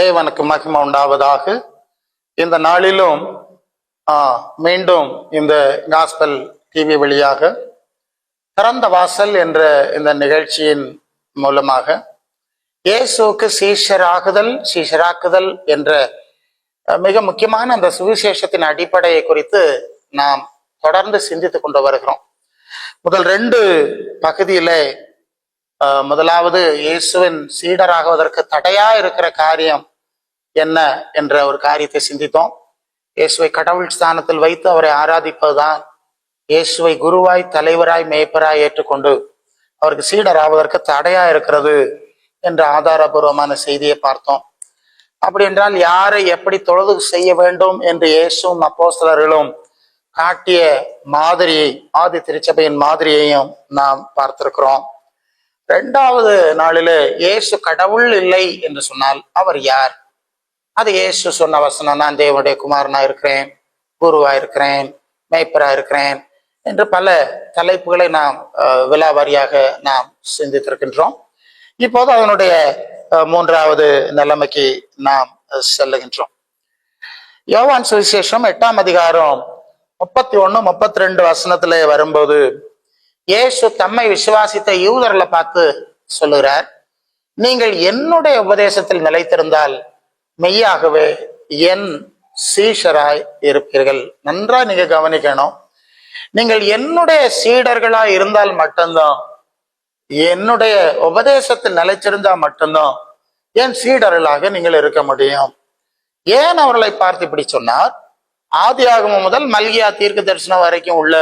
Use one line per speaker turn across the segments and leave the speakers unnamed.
தேவனுக்கு மகிமை உண்டாவதாக. இந்த நாளிலும் மீண்டும் இந்த காஸ்பல் டிவி வழியாக திறந்த வாசல் என்ற இந்த நிகழ்ச்சியின் மூலமாக இயேசுக்கு சீஷராகுதல் சீஷராக்குதல் என்ற மிக முக்கியமான அந்த சுவிசேஷத்தின் அடிப்படையை குறித்து நாம் தொடர்ந்து சிந்தித்து கொண்டு வருகிறோம். முதல் ரெண்டு பகுதியிலே முதலாவது இயேசுவின் சீடராகுவதற்கு தடையா இருக்கிற காரியம் என்ன என்ற ஒரு காரியத்தை சிந்தித்தோம். இயேசுவை கடவுள் ஸ்தானத்தில் வைத்து அவரை ஆராதிப்பதுதான். இயேசுவை குருவாய் தலைவராய் மேய்ப்பராய் ஏற்றுக்கொண்டு அவருக்கு சீடராவதற்கு தடையா இருக்கிறது என்ற ஆதாரபூர்வமான செய்தியை பார்த்தோம். அப்படி என்றால் யாரை எப்படி தொழுது செய்ய வேண்டும் என்று இயேசுவும் அப்போஸ்தலர்களும் காட்டிய மாதிரியை ஆதி திருச்சபையின் மாதிரியையும் நாம் பார்த்திருக்கிறோம். இரண்டாவது நாளிலே இயேசு கடவுள் இல்லை என்று சொன்னால் அவர் யார்? அது இயேசு சொன்ன வசனம் நான் தேவனுடைய குமாரனா இருக்கிறேன் குருவா இருக்கிறேன் மேய்ப்பரா இருக்கிறேன் என்று பல தலைப்புகளை நாம் அஹ், விலாவாரியாக நாம் சிந்தித்திருக்கின்றோம். இப்போது அதனுடைய அஹ், மூன்றாவது நிலைமைக்கு நாம் செல்லுகின்றோம். யோவான் சுவிசேஷம் எட்டாம் அதிகாரம் முப்பத்தி ஒண்ணு முப்பத்தி ரெண்டு வசனத்துல வரும்போது இயேசு தம்மை விசுவாசித்த யூதர்களை பார்த்து சொல்லுகிறார் நீங்கள் என்னுடைய உபதேசத்தில் நிலைத்திருந்தால் மெய்யாகவே என் சீஷராய் இருப்பீர்கள். நன்றா நீங்க கவனிக்கணும். நீங்கள் என்னுடைய சீடர்களா இருந்தால் மட்டும்தான் என்னுடைய உபதேசத்தில் நிலைச்சிருந்தா மட்டும்தான் என் சீடர்களாக நீங்கள் இருக்க முடியும். ஏன் அவர்களை பார்த்து இப்படி சொன்னார்? ஆதி ஆகமும் முதல் மல்கியா தீர்க்க தரிசனம் வரைக்கும் உள்ள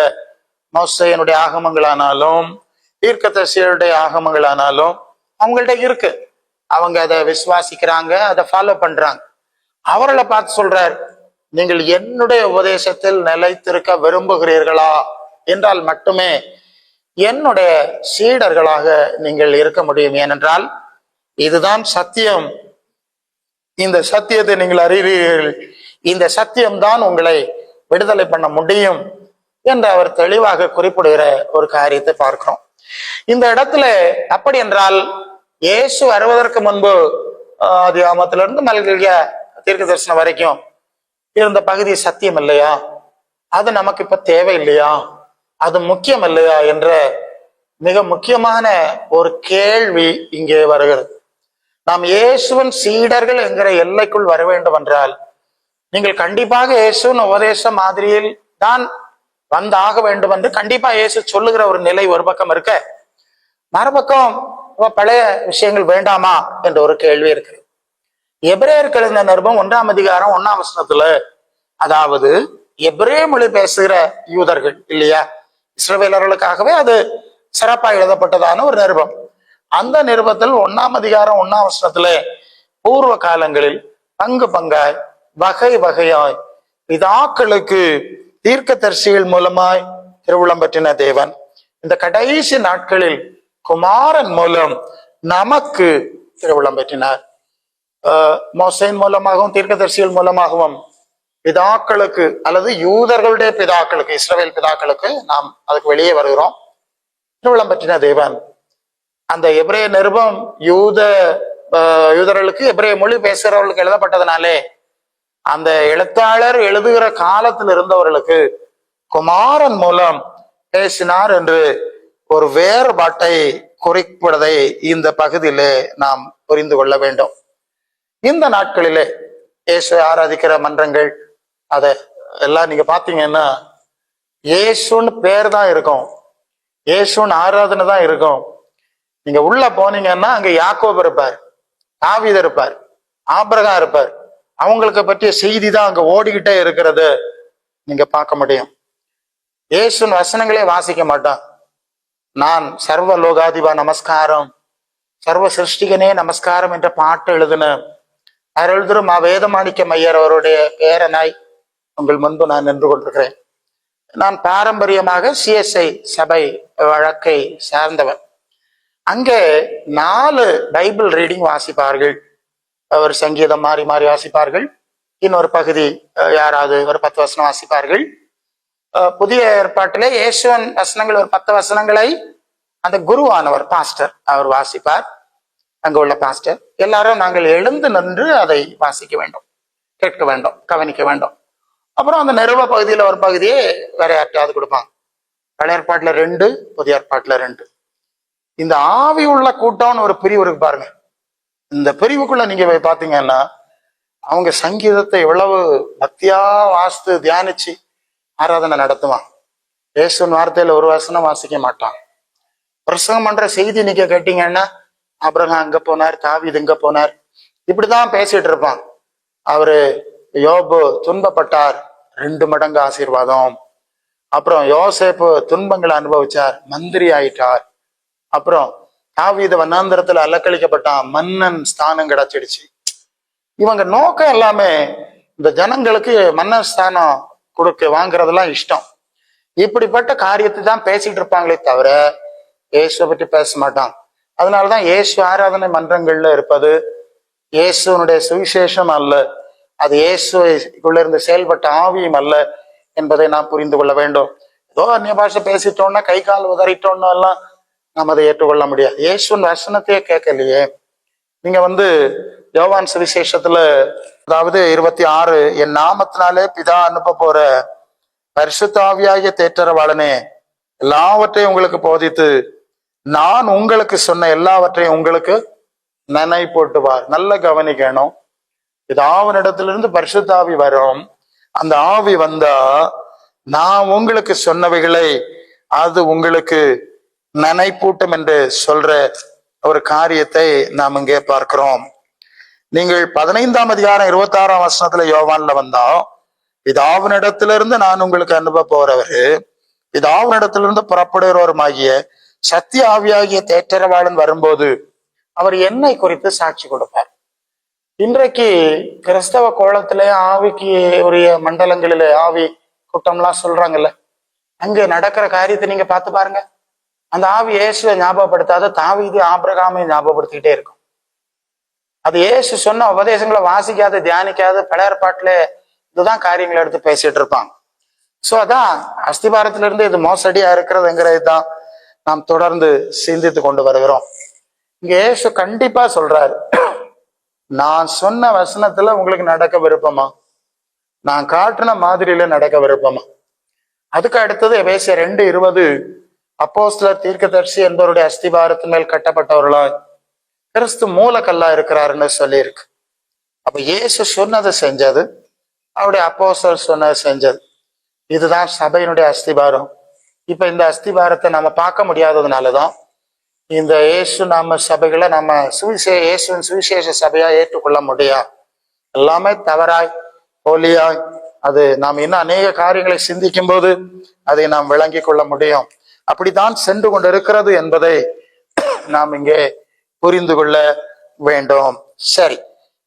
மோசையனுடைய ஆகமங்களானாலும் தீர்க்கதரிசியருடைய ஆகமங்களானாலும் அவங்கள்ட்ட இருக்கு. அவங்க அதை விசுவாசிக்கிறாங்க அதை ஃபாலோ பண்றாங்க. அவர்களை பார்த்து சொல்றார் நீங்கள் என்னுடைய உபதேசத்தில் நிலைத்திருக்க விரும்புகிறீர்களா? என்றால் மட்டுமே என்னுடைய சீடர்களாக நீங்கள் இருக்க முடியும். ஏனென்றால் இதுதான் சத்தியம். இந்த சத்தியத்தை நீங்கள் அறிவீர்கள். இந்த சத்தியம்தான் உங்களை விடுதலை பண்ண முடியும். என்று அவர் தெளிவாக குறிப்பிடுகிற ஒரு காரியத்தை பார்க்கிறோம். இந்த இடத்துல அப்படி என்றால் இயேசு வருவதற்கு முன்பு அதிகாமத்திலிருந்து ஆதியாமத்திலிருந்து மல்கிய தீர்க்க தரிசனம் வரைக்கும் இருந்த பகுதி சத்தியம் இல்லையா? அது நமக்கு இப்ப தேவை இல்லையா அது முக்கியம் இல்லையா? என்ற மிக முக்கியமான ஒரு கேள்வி இங்கே வருகிறது. நாம் இயேசுவின் சீடர்கள் என்கிற எல்லைக்குள் வர வேண்டும் என்றால் நீங்கள் கண்டிப்பாக இயேசுவின் உபதேச மாதிரியில் தான் வந்தாக வேண்டும் என்று கண்டிப்பா இயேசு சொல்லுகிற ஒரு நிலை ஒரு பக்கம் இருக்க. மறுபக்கம் பழைய விஷயங்கள் வேண்டாமா என்ற ஒரு கேள்வி இருக்கு. எபிரேயர்கள் இந்த நிருபம் ஒன்றாம் அதிகாரம் ஒன்னாம் வசனத்துல அதாவது எபிரே மொழி பேசுகிற யூதர்கள் இல்லையா? இஸ்ரவேலர்களுக்காகவே அது சிறப்பா எழுதப்பட்டதான ஒரு நிருபம். அந்த நிருபத்தில் ஒன்னாம் அதிகாரம் ஒன்னாம் வசனத்துல பூர்வ காலங்களில் பங்கு பங்காய் வகை வகையாய் பிதாக்களுக்கு தீர்க்கதரிசிகள் மூலமாய் திருவுளம் பற்றின தேவன். இந்த கடைசி நாட்களில் குமாரன் மூலம் நமக்கு திருவுளம் பற்றினார். மோசையின் மூலமாகவும் தீர்க்கதரிசிகள் மூலமாகவும் பிதாக்களுக்கு அல்லது யூதர்களுடைய பிதாக்களுக்கு இஸ்ரவேல் பிதாக்களுக்கு நாம் அதுக்கு வெளியே வருகிறோம். திருவிழம் பற்றின தேவன். அந்த எபிரே நிருபம் யூத யூதர்களுக்கு எபிரே மொழி பேசுகிறவர்களுக்கு எழுதப்பட்டதுனாலே அந்த எழுத்தாளர் எழுதுகிற காலத்தில் இருந்தவர்களுக்கு குமாரன் மூலம் பேசினார் என்று ஒரு வேறுபாட்டை குறிப்பிடுவதை இந்த பகுதியிலே நாம் புரிந்து கொள்ள வேண்டும். இந்த நாட்களிலே இயேசுவை ஆராதிக்கிற மன்றங்கள் அதை எல்லாம் நீங்க பாத்தீங்கன்னா இயேசுன்னு பேர் தான் இருக்கும். இயேசுன்னு ஆராதனை தான் இருக்கும். நீங்க உள்ள போனீங்கன்னா அங்க யாக்கோப் இருப்பார் ஆவிதர் இருப்பார் ஆபிரகாம் இருப்பார். அவங்களுக்கு பற்றிய செய்தி தான் அங்கே ஓடிக்கிட்டே இருக்கிறது. நீங்க பார்க்க முடியும். இயேசுன் வசனங்களே வாசிக்க மாட்டான். நான் சர்வ லோகாதிபா நமஸ்காரம் சர்வ சிருஷ்டிகனே நமஸ்காரம் என்ற பாட்டு எழுதின அருள்திரு மா வேதமாணிக்க மையர் அவருடைய பேரனாய் உங்கள் முன்பு நான் நின்று கொண்டிருக்கிறேன். நான் பாரம்பரியமாக சிஎஸ்ஐ சபை வழக்கை சார்ந்தவன். அங்கே நாலு பைபிள் ரீடிங் வாசிப்பார்கள். ஒரு சங்கீதம் மாறி மாறி வாசிப்பார்கள். இன்னொரு பகுதி யாராவது ஒரு பத்து வசனம் வாசிப்பார்கள். புதிய ஏற்பாட்டிலே இயேசுவன் வசனங்கள் ஒரு பத்து வசனங்களை அந்த குருவானவர் பாஸ்டர் அவர் வாசிப்பார். அங்கு உள்ள பாஸ்டர் எல்லாரும் நாங்கள் எழுந்து நின்று அதை வாசிக்க வேண்டும் கேட்க வேண்டும் கவனிக்க வேண்டும். அப்புறம் அந்த நிறுவ பகுதியில் ஒரு பகுதியே வேற யார்ட்டையாவது கொடுப்பாங்க. பழைய ஏற்பாட்டில் ரெண்டு புதிய ஏற்பாட்டில் ரெண்டு. இந்த ஆவி உள்ள கூட்டம்னு ஒரு பிரிவு இருக்கு பாருங்க. இந்த பிரிவுக்குள்ள நீங்க போய் பாத்தீங்கன்னா அவங்க சங்கீதத்தை எவ்வளவு பக்தியா வாசித்து தியானிச்சு ஆராதனை நடத்துவான் இயேசுவின் வார்த்தையில ஒரு வசனம் வாசிக்க மாட்டான். பிரசங்கம் பண்ற செய்தி நீங்க கேட்டீங்கன்னா அப்புறம் அங்க போனார் தாவீது இங்க போனார் இப்படிதான் பேசிட்டு இருப்பான் அவரு யோபு துன்பப்பட்டார் ரெண்டு மடங்கு ஆசீர்வாதம். அப்புறம் யோசேப்பு துன்பங்களை அனுபவிச்சார் மந்திரி ஆயிட்டார். அப்புறம் தாவீத வண்ணாந்திரத்துல அலக்களிக்கப்பட்டான் மன்னன் ஸ்தானம் கிடைச்சிடுச்சு. இவங்க நோக்கம் எல்லாமே இந்த ஜனங்களுக்கு மன்னன் ஸ்தானம் கொடுக்க வாங்குறதெல்லாம் இஷ்டம். இப்படிப்பட்ட காரியத்தை தான் பேசிட்டு இருப்பாங்களே தவிர இயேசுவை பற்றி பேச மாட்டான். அதனாலதான் இயேசு ஆராதனை மன்றங்கள்ல இருப்பது இயேசுனுடைய சுவிசேஷம் அல்ல. அது இயேசுக்குள்ள இருந்து செயல்பட்ட ஆவியும் அல்ல என்பதை நாம் புரிந்து கொள்ள வேண்டும். ஏதோ அந்நிய பாஷை பேசிட்டோம்னா கை கால் உதறிட்டோம்னா எல்லாம் நாம் அதை ஏற்றுக்கொள்ள முடியாது. இயேசுவின் வசனத்தையே கேட்கலையே. நீங்க வந்து யோவான் சுவிசேஷத்துல அதாவது இருபத்தி ஆறு என் நாமத்தினாலே பிதா அனுப்ப போற பரிசுத்தாவியாகிய தேற்றரவாளனே எல்லாவற்றையும் உங்களுக்கு போதித்து நான் உங்களுக்கு சொன்ன எல்லாவற்றையும் உங்களுக்கு நினை போட்டுவார் நல்ல கவனிக்கணும். பிதாவினிடத்திலிருந்து பரிசுத்தாவி வரும். அந்த ஆவி வந்தா நான் உங்களுக்கு சொன்னவைகளை அது உங்களுக்கு நனைப்பூட்டம் என்று சொல்ற ஒரு காரியத்தை நாம் இங்கே பார்க்கிறோம். நீங்கள் பதினைந்தாம் அதிகாரம் இருபத்தி ஆறாம் வசனத்துல யோவான்ல வந்தா பிதாவினிடத்திலிருந்து நான் உங்களுக்கு அனுப்ப போறவரு பிதாவினிடத்திலிருந்து புறப்படுகிறவருமாகிய சத்திய ஆவியாகிய தேற்றரவாளன் வரும்போது அவர் என்னை குறித்து சாட்சி கொடுப்பார். இன்றைக்கு கிறிஸ்தவ கோலத்திலே ஆவிக்கு உரிய மண்டலங்களிலே ஆவி கூட்டம்லாம் சொல்றாங்கல்ல அங்க நடக்கிற காரியத்தை நீங்க பார்த்து பாருங்க. அந்த ஆவி இயேசுவை ஞாபகப்படுத்தாத தாவீது ஆபிரகாமை ஞாபகப்படுத்திக்கிட்டே இருக்கும். அது இயேசு சொன்ன உபதேசங்களை வாசிக்காத தியானிக்காத பழையற்பாட்டுல இதுதான் காரியங்களை எடுத்து பேசிட்டு இருப்பாங்க. சோ அதான் அஸ்திபாரத்துல இருந்து இது மோசடியா இருக்கிறதுங்கிறது தான் நாம் தொடர்ந்து சிந்தித்து கொண்டு வருகிறோம். இங்க இயேசு கண்டிப்பா சொல்றாரு நான் சொன்ன வசனத்துல உங்களுக்கு நடக்க விருப்பமா? நான் காட்டின மாதிரியில நடக்க விருப்பமா? அதுக்கு அடுத்தது எபேசிய ரெண்டு இருபது அப்போஸ்தலர் தீர்க்கதர்சி என்பவருடைய அஸ்திபாரத்தின் மேல் கட்டப்பட்டவர்களாய் கிறிஸ்து மூலக்கல்லா இருக்கிறாருன்னு சொல்லியிருக்கு. அப்ப இயேசு சொன்னதை செஞ்சது அவருடைய அப்போஸ்தலர் சொன்னதை செஞ்சது. இதுதான் சபையினுடைய அஸ்திபாரம். இப்ப இந்த அஸ்திபாரத்தை நம்ம பார்க்க முடியாததுனாலதான் இந்த இயேசு நாம சபைகளை நம்ம சுவிசே இயேசுவின் சுவிசேஷ சபையா ஏற்றுக்கொள்ள முடியா? எல்லாமே தவறாய் போலியாய். அது நாம் இன்னும் அநேக காரியங்களை சிந்திக்கும் போது அதை நாம் விளங்கி கொள்ள முடியும். அப்படித்தான் சென்று கொண்டிருக்கிறது என்பதை நாம் இங்கே புரிந்து கொள்ள வேண்டும். சரி.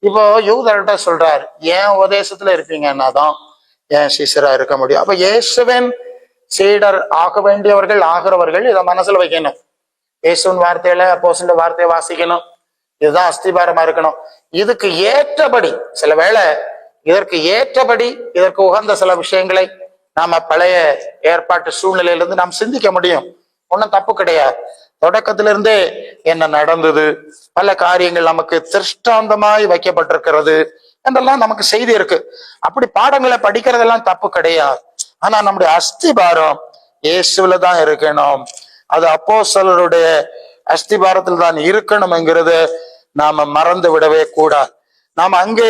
இப்போ யூதர்கிட்ட சொல்றார் ஏன் உபதேசத்துல இருப்பீங்கன்னா தான் ஏன் சீசரா இருக்க முடியும்? அப்ப இயேசுவின் சீடர் ஆக வேண்டியவர்கள் ஆகிறவர்கள் இதை மனசுல வைக்கணும். இயேசுவின் வார்த்தையில அப்போசில வார்த்தையை வாசிக்கணும். இதுதான் அஸ்திபாரமா இருக்கணும். இதுக்கு ஏற்றபடி சில வேளை இதற்கு ஏற்றபடி இதற்கு உகந்த சில விஷயங்களை நாம பழைய ஏற்பாட்டு சூழ்நிலையிலிருந்து நாம் சிந்திக்க முடியும். ஒன்றும் தப்பு கிடையாது. தொடக்கத்திலிருந்தே என்ன நடந்தது? பல காரியங்கள் நமக்கு திருஷ்டாந்தமாய் வைக்கப்பட்டிருக்கிறது என்றெல்லாம் நமக்கு செய்தி இருக்கு. அப்படி பாடங்களை படிக்கிறதெல்லாம் தப்பு கிடையாது. ஆனா நம்முடைய அஸ்திபாரம் இயேசுல தான் இருக்கணும். அது அப்போ சிலருடைய அஸ்திபாரத்தில் தான் இருக்கணும்ங்கிறத நாம மறந்து விடவே கூடாது. நாம் அங்கே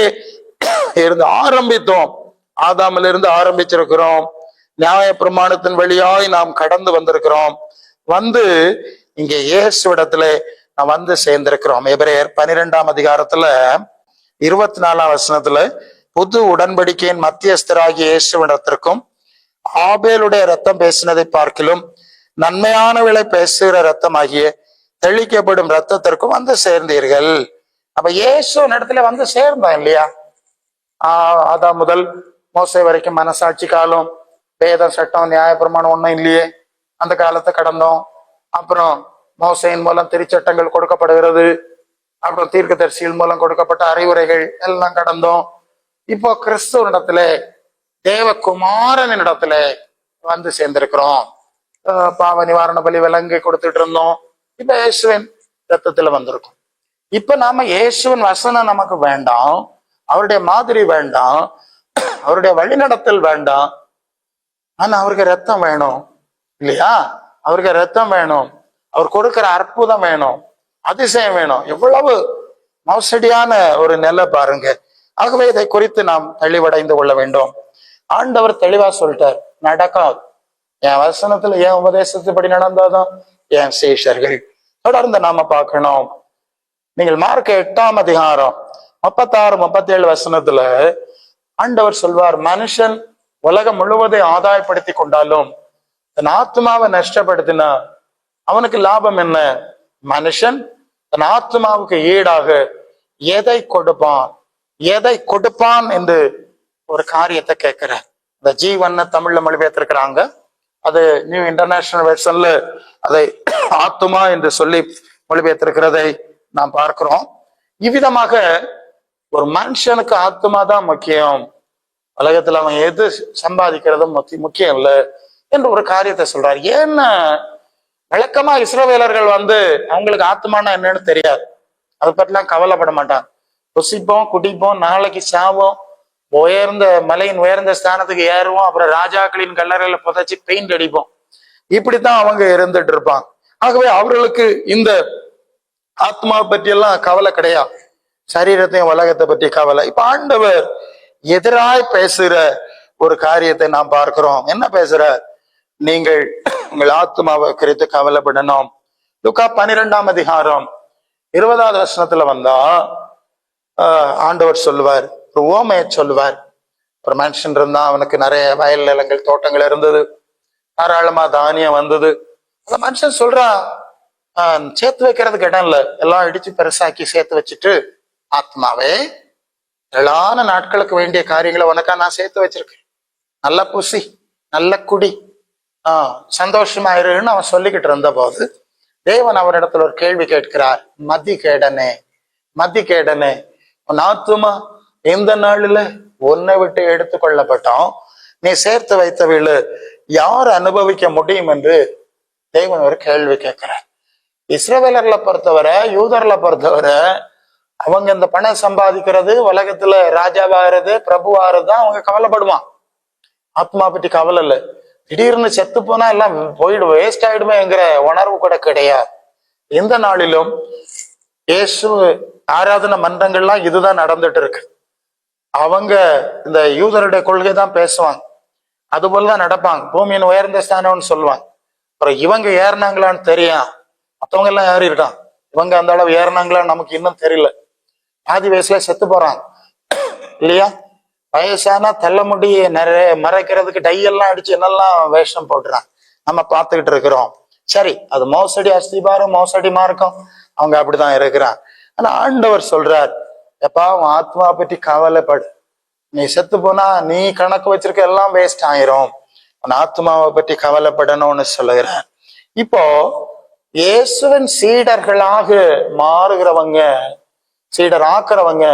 இருந்து ஆரம்பித்தோம். ஆதாமில் இருந்து ஆரம்பிச்சிருக்கிறோம். நியாய பிரமாணத்தின் வழியாய் நாம் கடந்து வந்திருக்கிறோம். வந்து இங்க இயேசுவிடத்துல நாம் வந்து சேர்ந்திருக்கிறோம். எபிரேயர் பனிரெண்டாம் அதிகாரத்துல இருபத்தி நாலாம் வசனத்துல புது உடன்படிக்கையின் மத்தியஸ்தராகிய இயேசுவிடத்திற்கும் ஆபேலுடைய ரத்தம் பேசினதை பார்க்கிலும் நன்மையானவளை பேசுகிற ரத்தம் ஆகிய தெளிக்கப்படும் ரத்தத்திற்கும் வந்து சேர்ந்தீர்கள். அப்ப இயேசு இடத்துல வந்து சேர்ந்தோம் இல்லையா? ஆஹ் அதான் முதல் மோசை வரைக்கும் மனசாட்சி காலம் வேதம் சட்டம் நியாயப்பிரமாணம் ஒண்ணும் இல்லையே. அந்த காலத்தை கடந்தோம். அப்புறம் மோசையின் மூலம் திருச்சட்டங்கள் கொடுக்கப்படுகிறது. அப்புறம் தீர்க்கதரிசிகள் மூலம் கொடுக்கப்பட்ட அறிவுரைகள் எல்லாம் கடந்தோம். இப்போ கிறிஸ்துவனிடத்துல தேவகுமாரனின் இடத்துல வந்து சேர்ந்திருக்கிறோம். பாவ நிவாரண பலி விலங்கு கொடுத்துட்டு இருந்தோம். இப்ப இயேசுவின் ரத்தத்துல வந்திருக்கும். இப்ப நாம இயேசுவின் வசனம் நமக்கு வேண்டாம். அவருடைய மாதிரி வேண்டாம். அவருடைய வழிநடத்தல் வேண்டாம். ஆனா அவருக்கு ரத்தம் வேணும். இல்லையா? அவருக்கு ரத்தம் வேணும். அவர் கொடுக்கிற அற்புதம் வேணும். அதிசயம் வேணும். எவ்வளவு மோசடியான ஒரு நிலை பாருங்க. ஆகவே இதை குறித்து நாம் தெளிவடைந்து கொள்ள வேண்டும். ஆண்டவர் தெளிவா சொல்லிட்டார் நடக்காது. என் வசனத்துல என் உபதேசத்துப்படி நடந்தாதான் என் சேஷர்கள். தொடர்ந்து நாம பார்க்கணும். நீங்கள் மார்க் எட்டாம் அதிகாரம் முப்பத்தாறு முப்பத்தேழு வசனத்துல ஆண்டவர் சொல்வார் மனுஷன் உலகம் முழுவதை ஆதாயப்படுத்தி கொண்டாலும் தன் ஆத்மாவை நஷ்டப்படுத்தினா அவனுக்கு லாபம் என்ன? மனுஷன் தன் ஆத்மாவுக்கு ஈடாக எதை கொடுப்பான்? எதை கொடுப்பான் என்று ஒரு காரியத்தை கேட்கிறார். இந்த ஜீவன் தமிழ்ல மொழிபெயர்த்திருக்கிறாங்க. அது நியூ இன்டர்நேஷனல் வெர்ஷன்ல அதை ஆத்துமா என்று சொல்லி மொழிபெயர்த்திருக்கிறதை நாம் பார்க்கிறோம். இவ்விதமாக ஒரு மனுஷனுக்கு ஆத்மா தான் முக்கியம். உலகத்துல அவன் எது சம்பாதிக்கிறதும் முக்கியம் இல்லை என்று ஒரு காரியத்தை சொல்றாரு. ஏன்னா வழக்கமா இஸ்ரோவேலர்கள் வந்து அவங்களுக்கு ஆத்மானா என்னன்னு தெரியாது. அதை பற்றிலாம் கவலைப்பட மாட்டான் புசிப்போம் குடிப்போம் நாளைக்கு சாவோம் உயர்ந்த மலையின் உயர்ந்த ஸ்தானத்துக்கு ஏறுவோம் அப்புறம் ராஜாக்களின் கல்லறையில புதைச்சி பெயிண்ட் அடிப்போம். இப்படித்தான் அவங்க இருந்துட்டு இருப்பாங்க. ஆகவே அவர்களுக்கு இந்த ஆத்மா பற்றியெல்லாம் கவலை கிடையாது. சரீரத்தையும் உலகத்தை பற்றி கவலை. இப்ப ஆண்டவர் எதிராய் பேசுற ஒரு காரியத்தை நாம் பார்க்கிறோம். என்ன பேசுற நீங்கள் உங்கள் ஆத்மாவை குறித்து கவலைப்படணும். லுக்கா பனிரெண்டாம் அதிகாரம் இருபதாவது வசனத்துல வந்தா ஆண்டவர் சொல்லுவார். ஒரு ஓமையை சொல்லுவார். ஒரு மனுஷன் இருந்தா அவனுக்கு நிறைய வயல் நிலங்கள் தோட்டங்கள் இருந்தது. தாராளமா தானியம் வந்தது. அந்த மனுஷன் சொல்றான் ஆஹ், சேர்த்து வைக்கிறதுக்கு இடம் இல்லை. எல்லாம் இடிச்சு பெருசாக்கி சேர்த்து வச்சுட்டு ஆத்மாவே ஏழான நாட்களுக்கு வேண்டிய காரியங்களை உனக்கா நான் சேர்த்து வச்சிருக்கேன். நல்ல புசி நல்ல குடி. ஆஹ் சந்தோஷமாயிருன்னு அவன் சொல்லிக்கிட்டு இருந்த போது தேவன் அவனிடத்துல ஒரு கேள்வி கேட்கிறார். மதி கேடனே மதி கேடனே உன் ஆத்துமா எந்த நாளில உன்னை விட்டு எடுத்து கொள்ளப்பட்டோம் நீ சேர்த்து வைத்த வீடு யார் அனுபவிக்க முடியும் என்று தேவன் ஒரு கேள்வி கேட்கிறார். இஸ்ரவேலர்ல பொறுத்தவரை யூதர்ல பொறுத்தவரை அவங்க இந்த பணம் சம்பாதிக்கிறது உலகத்துல ராஜாவாகிறது பிரபுவாகிறது தான் அவங்க கவலைப்படுவான். ஆத்மா பற்றி கவலை இல்லை. திடீர்னு செத்து போனா எல்லாம் போயிடு வேஸ்ட் ஆயிடுமேங்கிற உணர்வு கூட கிடையாது. எந்த நாளிலும் இயேசு ஆராதனை மன்றங்கள்லாம் இதுதான் நடந்துட்டு இருக்கு. அவங்க இந்த யூதருடைய கொள்கை தான் பேசுவாங்க. அது போலதான் நடப்பாங்க. பூமியின் உயர்ந்த ஸ்தானம்னு சொல்லுவாங்க. அப்புறம் இவங்க ஏறினாங்களான்னு தெரியும். மத்தவங்க எல்லாம் ஏறி இவங்க அந்த அளவு ஏறினாங்களான்னு நமக்கு இன்னும் தெரியல. ஆதி வயசுல செத்து போறான். இல்லையா? வயசானா தள்ள முடி நிறைய மறைக்கிறதுக்கு டை எல்லாம் அடிச்சு என்னெல்லாம் வேஷம் போடுறான் நம்ம பார்த்துக்கிட்டு இருக்கிறோம். சரி அது மோசடி அஸ்திபாரம் மோசடி மார்க்கம். அவங்க அப்படிதான் இருக்கிறான். ஆனா ஆண்டவர் சொல்றார் எப்பா உன் ஆத்மா பற்றி கவலைப்படு. நீ செத்து போனா நீ கணக்கு வச்சிருக்க எல்லாம் வேஸ்ட் ஆயிரும். உன் ஆத்மாவை பற்றி கவலைப்படணும்னு சொல்லுகிறேன் இப்போ இயேசுவின் சீடர்களாக மாறுகிறவங்க சீடர் ஆக்குறவங்க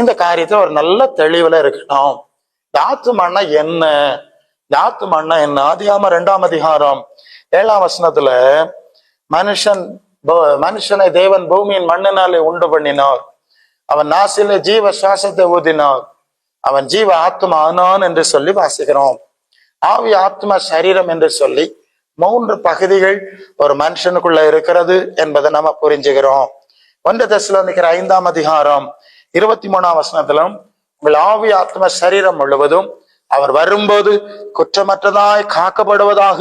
இந்த காரியத்தை ஒரு நல்ல தெளிவுல இருக்கணும். இந்த ஆத்துமான்னா என்ன? இந்த ஆத்துமான்னா என்ன? ஆதியாம ரெண்டாம் அதிகாரம் ஏழாம் வசனத்துல மனுஷன் மனுஷனை தேவன் பூமியின் மண்ணினாலே உண்டு பண்ணினார். அவன் நாசில ஜீவ சுவாசத்தை ஊதினார். அவன் ஜீவ ஆத்மா ஆனான் என்று சொல்லி வாசிக்கிறோம். ஆவி ஆத்மா சரீரம் என்று சொல்லி மூன்று பகுதிகள் ஒரு மனுஷனுக்குள்ள இருக்கிறது என்பதை நம்ம புரிஞ்சுக்கிறோம். ஒன்று தெசலோனிக்கிற ஐந்தாம் அதிகாரம் இருபத்தி மூணாம் வசனத்திலும் உங்கள் ஆவி ஆத்ம சரீரம் முழுவதும் அவர் வரும்போது குற்றமற்றதாய் காக்கப்படுவதாக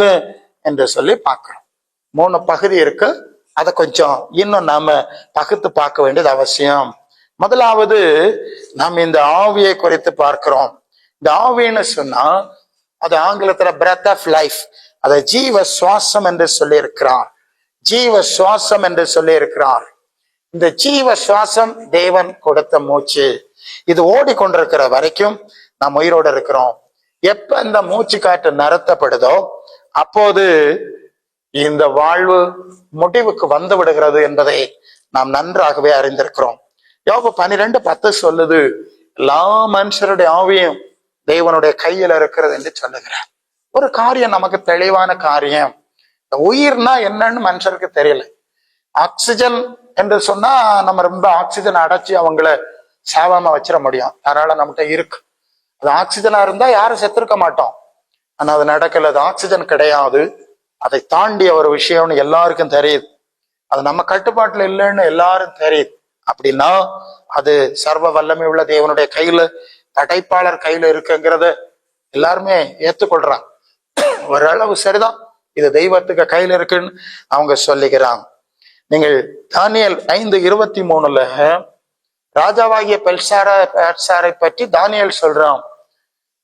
என்று சொல்லி பார்க்கிறோம். மூணு பகுதி இருக்கு. அதை கொஞ்சம் இன்னும் நாம பகுத்து பார்க்க வேண்டியது அவசியம். முதலாவது நாம் இந்த ஆவியை குறித்து பார்க்கிறோம். இந்த ஆவின்னு சொன்னா அது ஆங்கிலத்துல பிரெத் ஆஃப் லைஃப் அதை ஜீவ சுவாசம் என்று சொல்லி இருக்கிறார் ஜீவ சுவாசம் என்று சொல்லி இருக்கிறார் இந்த ஜீவ சுவாசம் தேவன் கொடுத்த மூச்சு. இது ஓடிக்கொண்டிருக்கிற வரைக்கும் நாம் உயிரோடு இருக்கிறோம். எப்ப இந்த மூச்சு காற்று நிறுத்தப்படுதோ அப்போது இந்த வாழ்வு முடிவுக்கு வந்து விடுகிறது என்பதை நாம் நன்றாகவே அறிந்திருக்கிறோம். யோபு பனிரெண்டு பத்து சொல்லுது எல்லா மனுஷருடைய ஆவியும் தேவனுடைய கையில இருக்கிறது என்று சொல்லுகிறார். ஒரு காரியம் நமக்கு தெளிவான காரியம். இந்த உயிர்னா என்னன்னு மனுஷருக்கு தெரியல. ஆக்சிஜன் என்று சொன்னா நம்ம ரொம்ப ஆக்சிஜன் அடைச்சி அவங்கள சாவாம வச்சிட முடியும். யாரால நம்மகிட்ட இருக்கு. அது ஆக்சிஜனா இருந்தா யாரும் செத்துருக்க மாட்டோம். ஆனா அது நடக்கல அது ஆக்சிஜன் கிடையாது. அதை தாண்டிய ஒரு விஷயம்னு எல்லாருக்கும் தெரியுது. அது நம்ம கட்டுப்பாட்டுல இல்லைன்னு எல்லாரும் தெரியுது. அப்படின்னா அது சர்வ வல்லமை உள்ள தேவனுடைய கையில படைப்பாளர் கையில இருக்குங்கிறத எல்லாருமே ஏத்துக்கொள்றாங்க. ஓரளவு சரிதான். இது தெய்வத்துக்கு கையில இருக்குன்னு அவங்க சொல்லிக்கிறாங்க. நீங்கள் தானியல் ஐந்து இருபத்தி மூணுல ராஜாவாகிய பெல்சார பெல்சாரை பற்றி தானியல் சொல்றான்.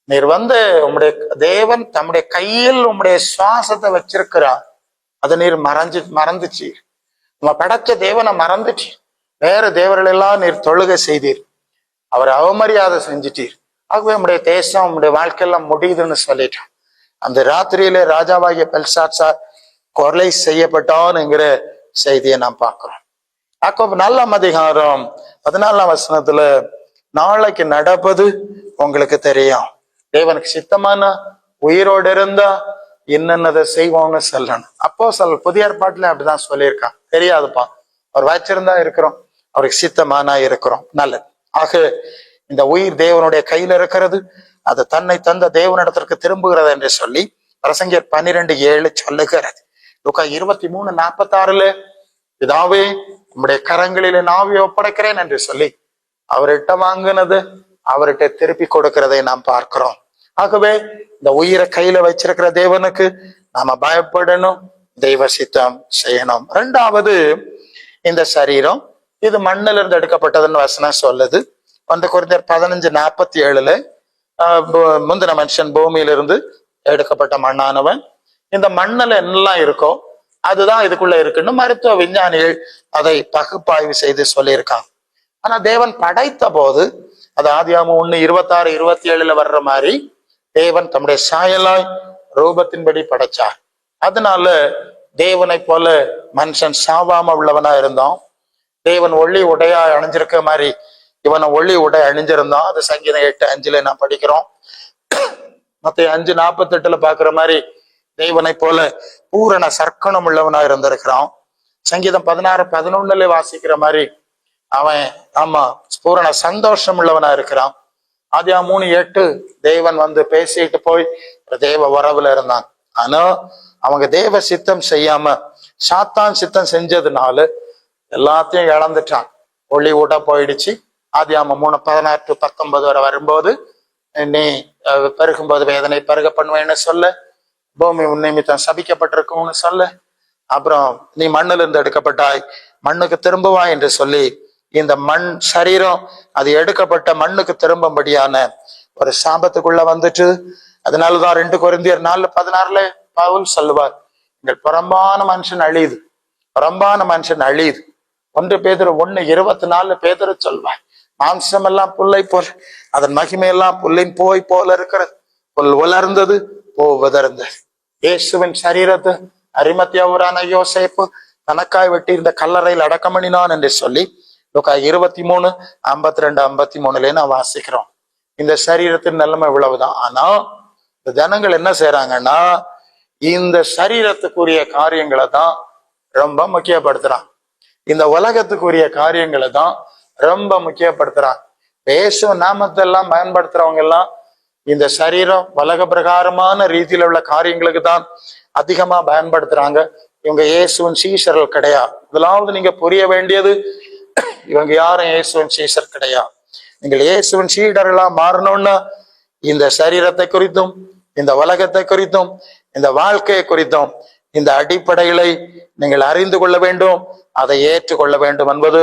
நீர் வந்து உம்முடைய தேவன் தம்முடைய கையில் உம்முடைய சுவாசத்தை வச்சிருக்கிறார். அதை நீர் மறைஞ்சு மறந்துச்சு. நம்ம படைச்ச தேவனை மறந்துச்சு. வேற தேவர்களெல்லாம் நீர் தொழுகை செய்தீர். அவர் அவமரியாதை செஞ்சிட்டீர். ஆகவே உம்முடைய தேசம் உம்முடைய வாழ்க்கையெல்லாம் முடியுதுன்னு சொல்லிட்டான். அந்த ராத்திரியில ராஜாவாகிய பெல்சாட்சார் கொலை செய்யப்பட்டான்ங்கிற செய்தியை நாம் பார்க்கிறோம். யாக்கோபு நாலாம் அதிகாரம் பதினாலாம் வசனத்துல நாளைக்கு நடப்பது உங்களுக்கு தெரியும். தேவனுக்கு சித்தமான உயிரோடு இருந்தா என்னென்னதை செய்வோம்னு சொல்லணும். அப்போ சொல் புதிய ஏற்பாட்டுல அப்படிதான் சொல்லியிருக்கான் தெரியாதுப்பா. அவர் வச்சிருந்தா இருக்கிறோம். அவருக்கு சித்தமானா இருக்கிறோம். நல்லது. ஆக இந்த உயிர் தேவனுடைய கையில இருக்கிறது அது தன்னை தந்த தேவனிடத்திற்கு திரும்புகிறது என்று சொல்லி பிரசங்கர் பன்னிரெண்டு ஏழு சொல்லுகிறது. லுக்கா இருபத்தி மூணு நாற்பத்தி ஆறுல இதாவே உம்முடைய கரங்களில நாவை ஒப்படைக்கிறேன் என்று சொல்லி அவர்கிட்ட வாங்கினது அவர்கிட்ட திருப்பி கொடுக்கிறதை நாம் பார்க்கிறோம். ஆகவே இந்த உயிரை கையில வச்சிருக்கிற தேவனுக்கு நாம பயப்படணும் தெய்வ சித்தம் செய்யணும். ரெண்டாவது இந்த சரீரம் இது மண்ணில இருந்து எடுக்கப்பட்டதுன்னு வசனம் சொல்லுது. அந்த குறைந்தர் பதினஞ்சு நாற்பத்தி ஏழுல ஆஹ் முந்தின மனுஷன் பூமியிலிருந்து எடுக்கப்பட்ட மண்ணானவன் இந்த மண்ணில் என்னெல்லாம் இருக்கோ அதுதான் இதுக்குள்ள இருக்குன்னு மருத்துவ விஞ்ஞானிகள் அதை பகுப்பாய்வு செய்து சொல்லியிருக்காங்க. ஆனா தேவன் படைத்த போது அது ஆதியாம ஒண்ணு இருபத்தாறு இருபத்தி ஏழுல வர்ற மாதிரி தேவன் தம்முடைய சாயலாய் ரூபத்தின்படி படைச்சார். அதனால தேவனை போல மனுஷன் சாவாம உள்ளவனா இருந்தான். தேவன் ஒளி உடையா அணிஞ்சிருக்க மாதிரி இவனை ஒளி உடை அணிஞ்சிருந்தான். அது சங்கீதம் எட்டு அஞ்சுல நான் படிக்கிறோம். மத்த அஞ்சு நாற்பத்தெட்டுல பாக்குற மாதிரி தேவனை போல பூரண சர்க்கணம் உள்ளவனா இருந்திருக்கிறான். சங்கீதம் பதினாறு பதினொன்னுல வாசிக்கிற மாதிரி அவன் ஆமா பூரண சந்தோஷம் உள்ளவனா இருக்கிறான். ஆதியா மூணு எட்டு தேவன் வந்து பேசிட்டு போய் தேவ உறவுல இருந்தான். ஆனா அவங்க தேவ சித்தம் செய்யாம சாத்தான் சித்தம் செஞ்சதுனால எல்லாத்தையும் இழந்துட்டான். ஒளி ஊட்ட போயிடுச்சு. ஆதியாம மூணு பதினாறு டு பத்தொன்பது வரை வரும்போது நீ பெருகும்போது வேதனை பருக பண்ணுவேன்னு சொல்ல பூமி உன் சபிக்கப்பட்டிருக்கும்னு சொல்ல. அப்புறம் நீ மண்ணிலிருந்து எடுக்கப்பட்டாய். மண்ணுக்கு திரும்புவாய் என்று சொல்லி இந்த மண் சரீரம் அது எடுக்கப்பட்ட மண்ணுக்கு திரும்பும்படியான ஒரு சாபத்துக்குள்ள வந்துட்டு அதனாலதான் ரெண்டு குறைந்தியர் நாலு பதினாறுல பவுல் சொல்லுவார் எங்கள் புறம்பான மனுஷன் அழியுது. புறம்பான மனுஷன் அழியுது. ஒன்று பேதர் ஒண்ணு இருபத்தி நாலு பேதர் சொல்வார் மாம்சம் எல்லாம் புல்லை போல் அதன் மகிமையெல்லாம் புல்லின் போய் போல இருக்கிறது. புல் உலர்ந்தது போ உதர்ந்தது. இயேசுவின் சரீரத்தை அரிமத்தியவரான யோசேப்பு தனக்காய் வெட்டியிருந்த கல்லறையில் அடக்கமணினான் என்று சொல்லி லோக்கா இருபத்தி மூணு ஐம்பத்தி ரெண்டு ஐம்பத்தி மூணுல நான் வாசிக்கிறோம். இந்த சரீரத்தின் நிலைமை இவ்வளவுதான். ஆனா இந்த ஜனங்கள் என்ன செய்யறாங்கன்னா இந்த சரீரத்துக்குரிய காரியங்களை தான் ரொம்ப முக்கியப்படுத்துறான் இந்த உலகத்துக்குரிய காரியங்களை தான் ரொம்ப முக்கியப்படுத்துறான் பேசு நாமத்தெல்லாம் பயன்படுத்துறவங்க எல்லாம் இந்த சரீரம் வலக பிரகாரமான ரீதியில உள்ள காரியங்களுக்கு தான் அதிகமா பயன்படுத்துறாங்க. இவங்க இயேசுவின் சீஷர்கள் கிடையாது முதலாவது நீங்க புரிய வேண்டியது இவங்க யாரும் இயேசுவின் சீசர் கிடையாது நீங்கள் இயேசுவன் சீடர்களா மாறணும்னா இந்த சரீரத்தை குறித்தும் இந்த உலகத்தை குறித்தும் இந்த வாழ்க்கையை குறித்தும் இந்த அடிப்படைகளை நீங்கள் அறிந்து கொள்ள வேண்டும் அதை ஏற்றுக்கொள்ள வேண்டும் என்பது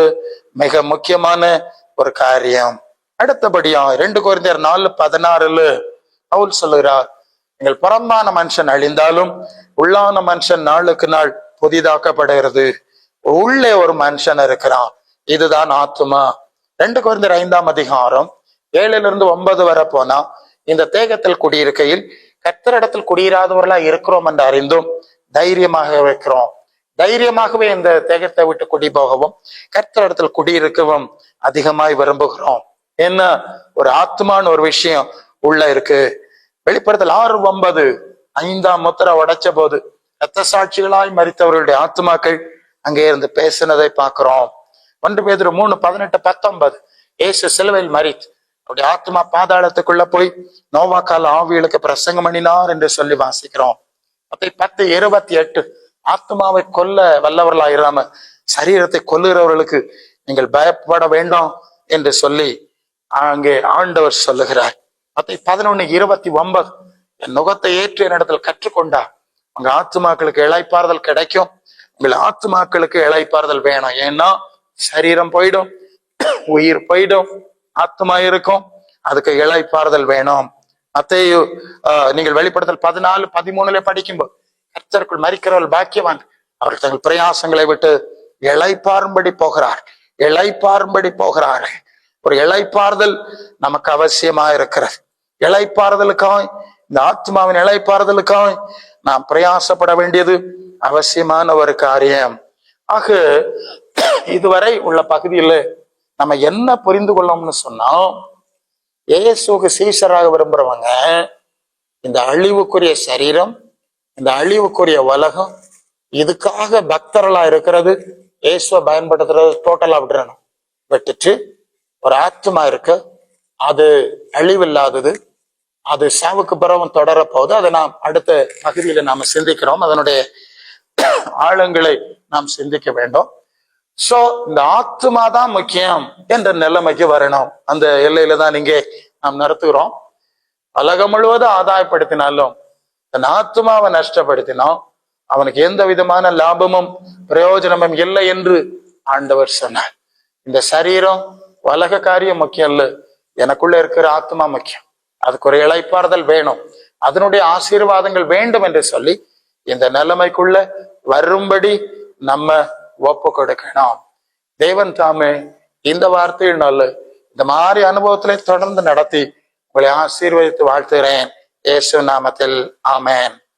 மிக முக்கியமான ஒரு காரியம். அடுத்தபடியா ரெண்டு குறைந்தர் நாலு பதினாறுல அவள் சொல்லுகிறார் எங்கள் புறம்பான மனுஷன் அழிந்தாலும் உள்ளான மனுஷன் நாளுக்கு நாள் புதிதாக்கப்படுகிறது. உள்ளே ஒரு மனுஷன் இருக்கிறான். இதுதான் ஆத்துமா. ரெண்டு குறைந்தர் ஐந்தாம் அதிகாரம் ஏழுல இருந்து ஒன்பது வரை போனா இந்த தேகத்தில் குடியிருக்கையில் கத்தரிடத்தில் குடியிராதவர்களா இருக்கிறோம் என்று அறிந்தும் தைரியமாக வைக்கிறோம். தைரியமாகவே இந்த தேகத்தை விட்டு குடி போகவும் கர்த்தரிடத்தில் குடியிருக்கவும் அதிகமாய் விரும்புகிறோம். என்ன ஒரு ஆத்மான்னு ஒரு விஷயம் உள்ள இருக்கு. வெளிப்படுத்தல் ஆறு ஒன்பது ஐந்தாம் முத்திரை உடைச்ச போது ரத்த சாட்சிகளாய் மறித்தவர்களுடைய ஆத்மாக்கள் அங்கே இருந்து பேசினதை பார்க்கிறோம். ஒன்று பேர் மூணு பதினெட்டு பத்தொன்பது. ஏசு சிலுவையில் மறித்து அவருடைய ஆத்மா பாதாளத்துக்குள்ள போய் நோவாக்கால ஆவிகளுக்கு பிரசங்கம் பண்ணினார் என்று சொல்லி வாசிக்கிறோம். அப்ப பத்து இருபத்தி எட்டு. ஆத்மாவை கொல்ல வல்லவர்களா இராம சரீரத்தை கொல்லுகிறவர்களுக்கு நீங்கள் பயப்பட வேண்டாம் என்று சொல்லி அங்கே ஆண்டவர் சொல்லுகிறார். மத்தை பதினொன்னு இருபத்தி ஒன்பது. என் நுகத்தை ஏற்று என்னிடத்தில் கற்றுக்கொண்டா. உங்க ஆத்துமாக்களுக்கு இழைப்பாறுதல் கிடைக்கும். உங்கள் ஆத்துமாக்களுக்கு இழைப்பாறுதல் வேணும். ஏன்னா சரீரம் போயிடும். உயிர் போயிடும். ஆத்மா இருக்கும். அதுக்கு இழைப்பாறுதல் வேணும். அத்தையு ஆஹ், நீங்கள் வெளிப்படுத்தல் பதினாலு பதிமூணுல படிக்கும்போது கர்த்தருக்குள் மறிக்கிறவர்கள் பாக்கியவான். அவர்கள் தங்கள் பிரயாசங்களை விட்டு இளைப்பாறும்படி போகிறார் இளைப்பாறும்படி போகிறார்கள். ஒரு இழைப்பாறுதல் நமக்கு அவசியமா இருக்கிறது. இழைப்பாறுதலுக்காக இந்த ஆத்மாவின் இழைப்பாறுதலுக்காக நாம் பிரயாசப்பட வேண்டியது அவசியமான ஒரு காரியம். ஆக இதுவரை உள்ள பகுதியில் நம்ம என்ன புரிந்து கொள்ளோம்னு சொன்னோம் ஏசுக்கு சீசராக விரும்புறவங்க இந்த அழிவுக்குரிய சரீரம் இந்த அழிவுக்குரிய உலகம் இதுக்காக பக்தர்களா இருக்கிறது இயேசுவை பயன்படுத்துறது டோட்டலா விட்டுறணும். விட்டுட்டு ஒரு ஆத்மா இருக்கு. அது அழிவில்லாதது. அது சாவுக்கு பிறகும் தொடர போகுது. அதை நாம் அடுத்த பகுதியில நாம சிந்திக்கிறோம். அதனுடைய ஆழங்களை நாம் சிந்திக்க வேண்டும். சோ இந்த ஆத்மா தான் முக்கியம் என்ற நிலைமைக்கு வரணும். அந்த எல்லையில தான் இங்கே நாம் நடத்துகிறோம். உலகம் முழுவதும் ஆதாயப்படுத்தினாலும் தன் ஆத்மாவை நஷ்டப்படுத்தினோம் அவனுக்கு எந்த விதமான லாபமும் பிரயோஜனமும் இல்லை என்று ஆண்டவர் சொன்னார். இந்த சரீரம் உலக காரியம் முக்கியம் இல்ல. எனக்குள்ள இருக்கிற ஆத்மா முக்கியம். அதுக்கு ஒரு இழைப்பாறுதல் வேணும். அதனுடைய ஆசீர்வாதங்கள் வேண்டும் என்று சொல்லி இந்த நிலைமைக்குள்ள வரும்படி நம்ம ஒப்பு கொடுக்கணும். தேவன் தாமே இந்த வார்த்தையினால இந்த மாதிரி அனுபவத்திலே தொடர்ந்து நடத்தி உங்களை ஆசீர்வதித்து வாழ்த்துகிறேன். இயேசு நாமத்தில். ஆமேன்.